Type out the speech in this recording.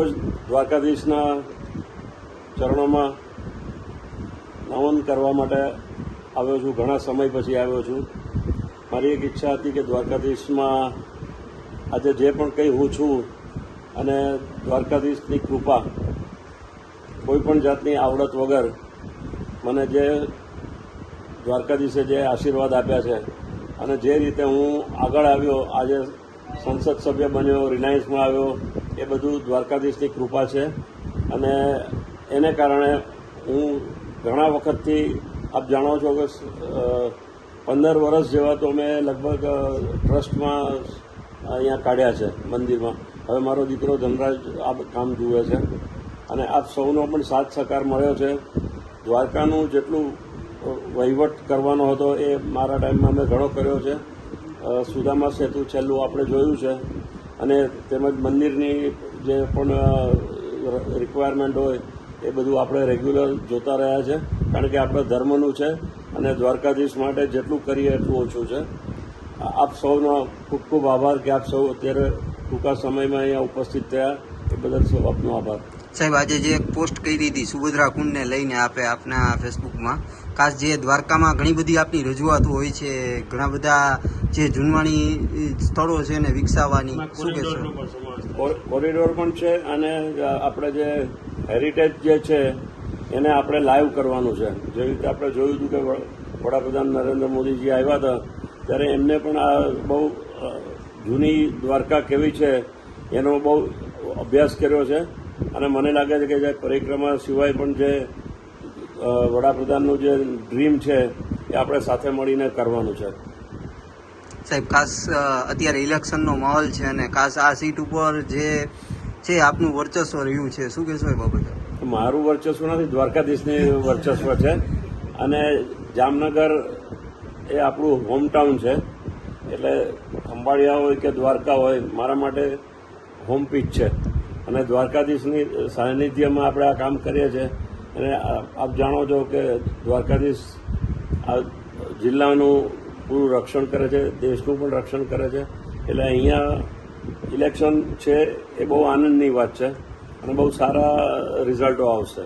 રોજ દ્વારકાધીશના ચરણોમાં નમન કરવા માટે આવ્યો છું. ઘણા સમય પછી આવ્યો છું. મારી એક ઈચ્છા હતી કે દ્વારકાધીશમાં આજે જે પણ કંઈ હું છું અને દ્વારકાધીશની કૃપા કોઈ પણ જાતની આવડત વગર મને જે દ્વારકાધીશે જે આશીર્વાદ આપ્યા છે અને જે રીતે હું આગળ આવ્યો, આજે સંસદ સભ્ય બન્યો, રિલાયન્સમાં આવ્યો એ બધું દ્વારકાધીશની કૃપા છે. અને એને કારણે હું ઘણા વખતથી, આપ જાણો છો કે પંદર વર્ષ જેવા તો મેં લગભગ ટ્રસ્ટમાં અહીંયા કાઢ્યા છે, મંદિરમાં. હવે મારો દીકરો ધનરાજ આ કામ જુએ છે. અને આપ સૌનો પણ સાથ સહકાર મળ્યો છે. દ્વારકાનું જેટલું વહીવટ કરવાનો હતો એ મારા ટાઈમમાં મેં ઘણો કર્યો છે. સુદામા સેતુ છેલ્લું આપણે જોયું છે. અને તેમજ મંદિરની જે પણ રિક્વાયરમેન્ટ હોય, એ બધું આપણે રેગ્યુલર જોતા રહ્યા છે. કારણ કે આપણે ધર્મનું છે અને દ્વારકાધીશ માટે જેટલું કરીએ એટલું ઓછું છે. આપ સૌનો ખૂબ ખૂબ આભાર કે આપ સૌ અત્યારે ટૂંકા સમયમાં અહીંયા ઉપસ્થિત થયા. એ બદલ સૌ આપનો આભાર. સાહેબ આજે જે એક પોસ્ટ કરી હતી સુભદ્રા કુંડને લઈને આપે આપના ફેસબુકમાં ખાસ જે દ્વારકામાં ઘણી બધી આપની રજૂઆતો હોય છે ઘણા બધા જે જૂનવાણી સ્થળો છે એને વિકસાવવાની શું કહેશો? છે કોરિડોર પણ છે અને આપણે જે હેરિટેજ જે છે એને આપણે લાઈવ કરવાનું છે. જેવી રીતે આપણે જોયું હતું કે વડાપ્રધાન નરેન્દ્ર મોદીજી આવ્યા હતા ત્યારે એમને પણ આ બહુ જૂની દ્વારકા કેવી છે એનો બહુ અભ્યાસ કર્યો છે. અને મને લાગે છે કે જે પરિક્રમા સિવાય પણ જે વડાપ્રધાનનું જે ડ્રીમ છે એ આપણે સાથે મળીને કરવાનું છે. સાહેબ ખાસ અત્યારે ઇલેક્શનનો માહોલ છે અને ખાસ આ સીટ ઉપર જે છે આપનું વર્ચસ્વ રહ્યું છે શું કહેશો એ બાબતે? મારું વર્ચસ્વ નથી દ્વારકાધીશની વર્ચસ્વ છે. અને જામનગર એ આપણું હોમટાઉન છે. એટલે ખંભાળિયા હોય કે દ્વારકા હોય મારા માટે હોમ પીચ છે. અને દ્વારકાધીશની સાનિધ્યમાં આપણે આ કામ કરીએ છીએ. અને આપ જાણો છો કે દ્વારકાધીશ આ જિલ્લાનું પૂરું રક્ષણ કરે છે, દેશનું પણ રક્ષણ કરે છે. એટલે અહીંયા ઇલેક્શન છે એ બહુ આનંદની વાત છે અને બહુ સારા રિઝલ્ટો આવશે.